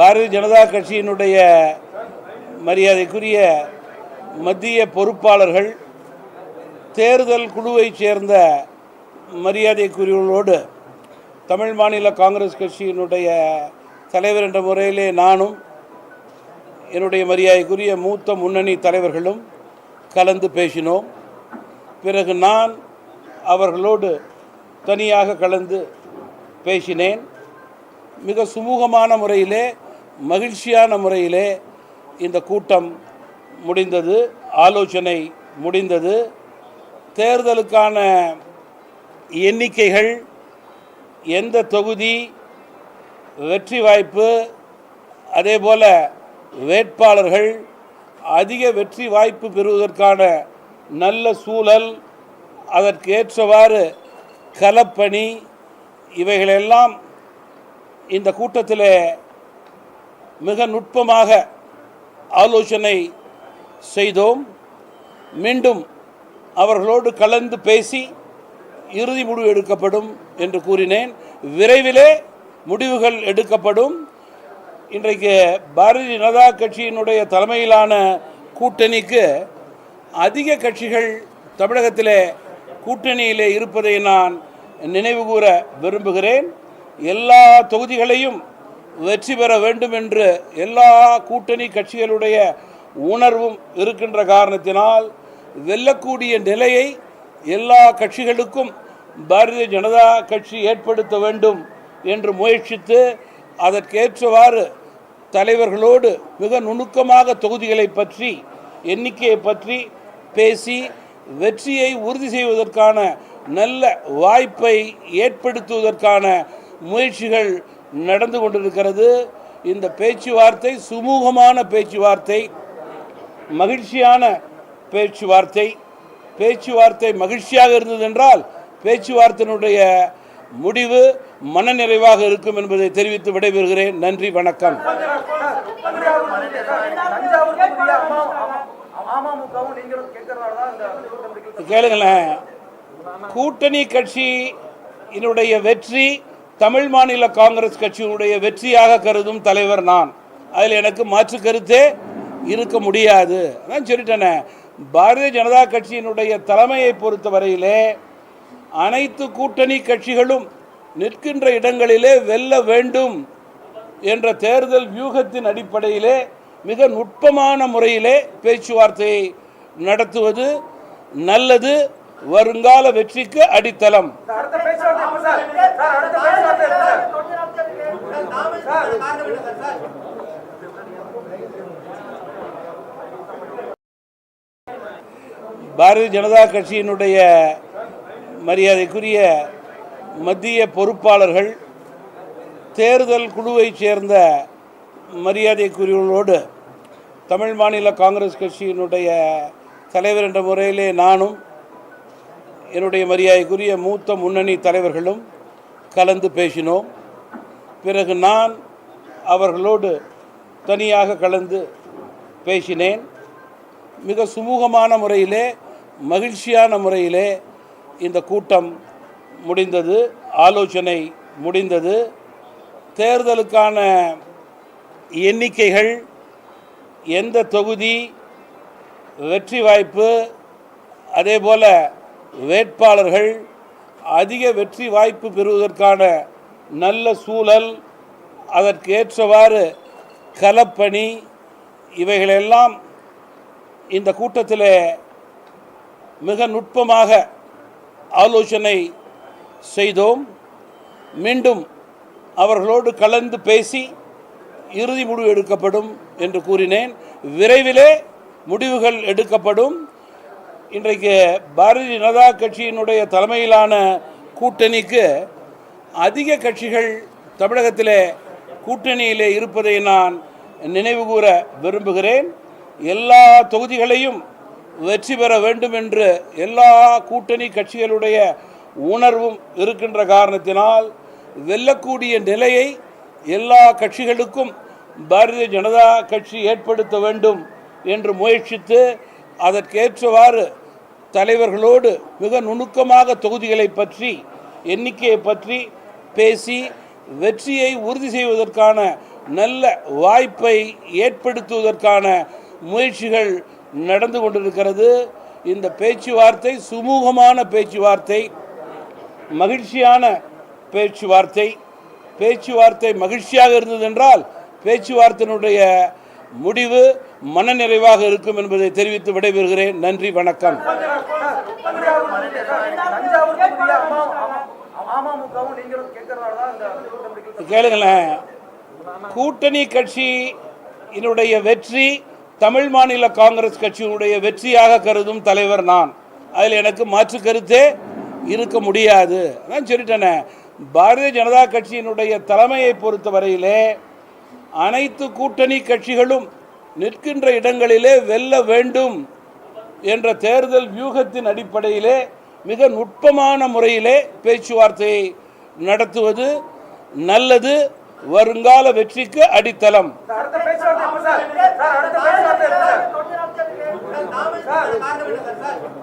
பாரதிய ஜனதா கட்சியினுடைய மரியாதைக்குரிய மத்திய பொறுப்பாளர்கள் தேர்தல் குழுவைச் சேர்ந்த மரியாதைக்குரியவர்களோடு தமிழ் மாநில காங்கிரஸ் கட்சியினுடைய தலைவர் என்ற முறையிலே நானும் என்னுடைய மரியாதைக்குரிய மூத்த முன்னணி தலைவர்களும் கலந்து பேசினோம். பிறகு நான் அவர்களோடு தனியாக கலந்து பேசினேன். மிக சுமூகமான முறையிலே மகிழ்ச்சியான முறையிலே இந்த கூட்டம் முடிந்தது ஆலோசனை முடிந்தது. தேர்தலுக்கான எண்ணிக்கைகள் எந்த தொகுதி வெற்றி வாய்ப்பு அதே போல் வேட்பாளர்கள் அதிக வெற்றி வாய்ப்பு பெறுவதற்கான நல்ல சூழல் அதற்கு ஏற்றவாறு களப்பணி இவைகளெல்லாம் இந்த கூட்டத்தில் மிக நுட்பமாக ஆலோசனை செய்தோம். மீண்டும் அவர்களோடு கலந்து பேசி இறுதி முடிவு எடுக்கப்படும் என்று கூறினேன். விரைவிலே முடிவுகள் எடுக்கப்படும். இன்றைக்கு பாரதிய ஜனதா கட்சியினுடைய தலைமையிலான கூட்டணிக்கு அதிக கட்சிகள் தமிழகத்திலே கூட்டணியிலே இருப்பதை நான் நினைவுகூர விரும்புகிறேன். எல்லா தொகுதிகளையும் வெற்றி பெற வேண்டும் என்று எல்லா கூட்டணி கட்சிகளுடைய உணர்வும் இருக்கின்ற காரணத்தினால் வெல்லக்கூடிய நிலையை எல்லா கட்சிகளுக்கும் பாரதிய ஜனதா கட்சி ஏற்படுத்த வேண்டும் என்று முயற்சித்து அதற்கேற்றவாறு தலைவர்களோடு மிக நுணுக்கமாக தொகுதிகளை பற்றி எண்ணிக்கையை பற்றி பேசி வெற்றியை உறுதி செய்வதற்கான நல்ல வாய்ப்பை ஏற்படுத்துவதற்கான முயற்சிகள் நடந்து கொண்டிருக்கிறது. இந்த பேச்சுவார்த்தை சுமூகமான பேச்சுவார்த்தை மகிழ்ச்சியான பேச்சுவார்த்தை. பேச்சுவார்த்தை மகிழ்ச்சியாக இருந்தது என்றால் பேச்சுவார்த்தையினுடைய முடிவு மனநிறைவாக இருக்கும் என்பதை தெரிவித்து விடைபெறுகிறேன். நன்றி வணக்கம். கேளுங்களேன். கூட்டணி கட்சியினுடைய வெற்றி தமிழ் மாநில காங்கிரஸ் கட்சியினுடைய வெற்றியாக கருதும் தலைவர் நான். அதில் எனக்கு மாற்று கருத்தே இருக்க முடியாது. அதான் சொல்லிட்டேனே. பாரதிய ஜனதா கட்சியினுடைய தலைமையை பொறுத்தவரையிலே அனைத்து கூட்டணி கட்சிகளும் நிற்கின்ற இடங்களிலே வெல்ல வேண்டும் என்ற தேர்தல் வியூகத்தின் அடிப்படையிலே மிக நுட்பமான முறையிலே பேச்சுவார்த்தையை நடத்துவது நல்லது. வருங்கால வெற்றிக்கு அடித்தளம். பாரதிய ஜனதா கட்சியினுடைய மரியாதைக்குரிய மத்திய பொறுப்பாளர்கள் தேர்தல் குழுவைச் சேர்ந்த மரியாதைக்குரியவர்களோடு தமிழ் மாநில காங்கிரஸ் கட்சியினுடைய தலைவர் என்ற முறையிலே நானும் என்னுடைய மரியாதைக்குரிய மூத்த முன்னணி தலைவர்களும் கலந்து பேசினோம். பிறகு நான் அவர்களோடு தனியாக கலந்து பேசினேன். மிக சுமூகமான முறையிலே மகிழ்ச்சியான முறையிலே இந்த கூட்டம் முடிந்தது ஆலோசனை முடிந்தது. தேர்தலுக்கான எண்ணிக்கைகள் எந்த தொகுதி வெற்றி வாய்ப்பு அதே போல் வேட்பாளர்கள் அதிக வெற்றி வாய்ப்பு பெறுவதற்கான நல்ல சூழல் அதற்கு ஏற்றவாறு களப்பணி இவைகளெல்லாம் இந்த கூட்டத்தில் மிக நுட்பமாக ஆலோசனை செய்தோம். மீண்டும் அவர்களோடு கலந்து பேசி இறுதி முடிவு எடுக்கப்படும் என்று கூறினேன். விரைவிலே முடிவுகள் எடுக்கப்படும். இன்றைக்கு பாரதிய ஜனதா கட்சியினுடைய தலைமையிலான கூட்டணிக்கு அதிக கட்சிகள் தமிழகத்திலே கூட்டணியிலே இருப்பதை நான் நினைவுகூர விரும்புகிறேன். எல்லா தொகுதிகளையும் வெற்றி பெற வேண்டும் என்று எல்லா கூட்டணி கட்சிகளுடைய உணர்வும் இருக்கின்ற காரணத்தினால் வெல்லக்கூடிய நிலையை எல்லா கட்சிகளுக்கும் பாரதிய ஜனதா கட்சி ஏற்படுத்த வேண்டும் என்று முயற்சித்து அதற்கேற்றவாறு தலைவர்களோடு மிக நுணுக்கமாக தொகுதிகளை பற்றி எண்ணிக்கையை பற்றி பேசி வெற்றியை உறுதி செய்வதற்கான நல்ல வாய்ப்பை ஏற்படுத்துவதற்கான முயற்சிகள் நடந்து கொண்டிருக்கிறது. இந்த பேச்சுவார்த்தை சுமூகமான பேச்சுவார்த்தை மகிழ்ச்சியான பேச்சுவார்த்தை. பேச்சுவார்த்தை மகிழ்ச்சியாக இருந்தது என்றால் பேச்சுவார்த்தையினுடைய முடிவு மனநிறைவாக இருக்கும் என்பதை தெரிவித்து விடைபெறுகிறேன். நன்றி வணக்கம். கேளுங்களேன். கூட்டணி கட்சியினுடைய வெற்றி தமிழ் மாநில காங்கிரஸ் கட்சியினுடைய வெற்றியாக கருதும் தலைவர் நான். அதில் எனக்கு மாற்று கருத்தே இருக்க முடியாது. அதான் சொல்லிட்டேனே. பாரதிய ஜனதா கட்சியினுடைய தலைமையை பொறுத்தவரையிலே அனைத்து கூட்டணி கட்சிகளும் நிற்கின்ற இடங்களிலே வெல்ல வேண்டும் என்ற தேர்தல் வியூகத்தின் அடிப்படையிலே மிக நுட்பமான முறையிலே பேச்சுவார்த்தையை நடத்துவது நல்லது. வருங்கால வெற்றிக்கு அடித்தளம்.